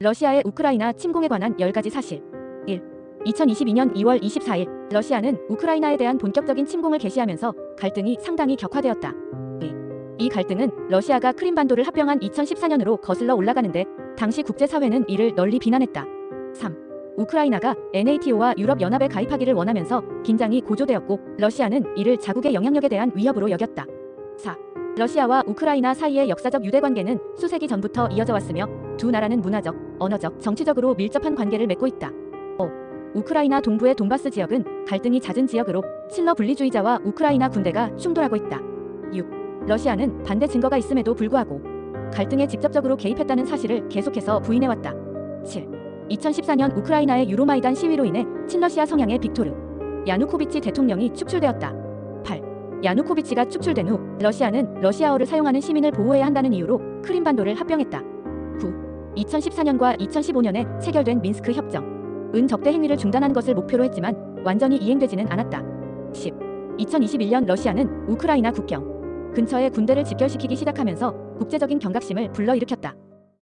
러시아의 우크라이나 침공에 관한 10가지 사실 1. 2022년 2월 24일 러시아는 우크라이나에 대한 본격적인 침공을 개시하면서 갈등이 상당히 격화되었다. 2. 이 갈등은 러시아가 크림반도를 합병한 2014년으로 거슬러 올라가는데 당시 국제사회는 이를 널리 비난했다. 3. 우크라이나가 NATO와 유럽연합에 가입하기를 원하면서 긴장이 고조되었고 러시아는 이를 자국의 영향력에 대한 위협으로 여겼다. 4. 러시아와 우크라이나 사이의 역사적 유대 관계는 수세기 전부터 이어져 왔으며 두 나라는 문화적, 언어적, 정치적으로 밀접한 관계를 맺고 있다. 5. 우크라이나 동부의 돈바스 지역은 갈등이 잦은 지역으로 친러 분리주의자와 우크라이나 군대가 충돌하고 있다. 6. 러시아는 반대 증거가 있음에도 불구하고 갈등에 직접적으로 개입했다는 사실을 계속해서 부인해왔다. 7. 2014년 우크라이나의 유로마이단 시위로 인해 친러시아 성향의 빅토르 야누코비치 대통령이 축출되었다. 8. 야누코비치가 축출된 후 러시아는 러시아어를 사용하는 시민을 보호해야 한다는 이유로 크림반도를 합병했다. 9. 2014년과 2015년에 체결된 민스크 협정. 은 적대 행위를 중단한 것을 목표로 했지만 완전히 이행되지는 않았다. 10. 2021년 러시아는 우크라이나 국경 근처에 군대를 집결시키기 시작하면서 국제적인 경각심을 불러일으켰다.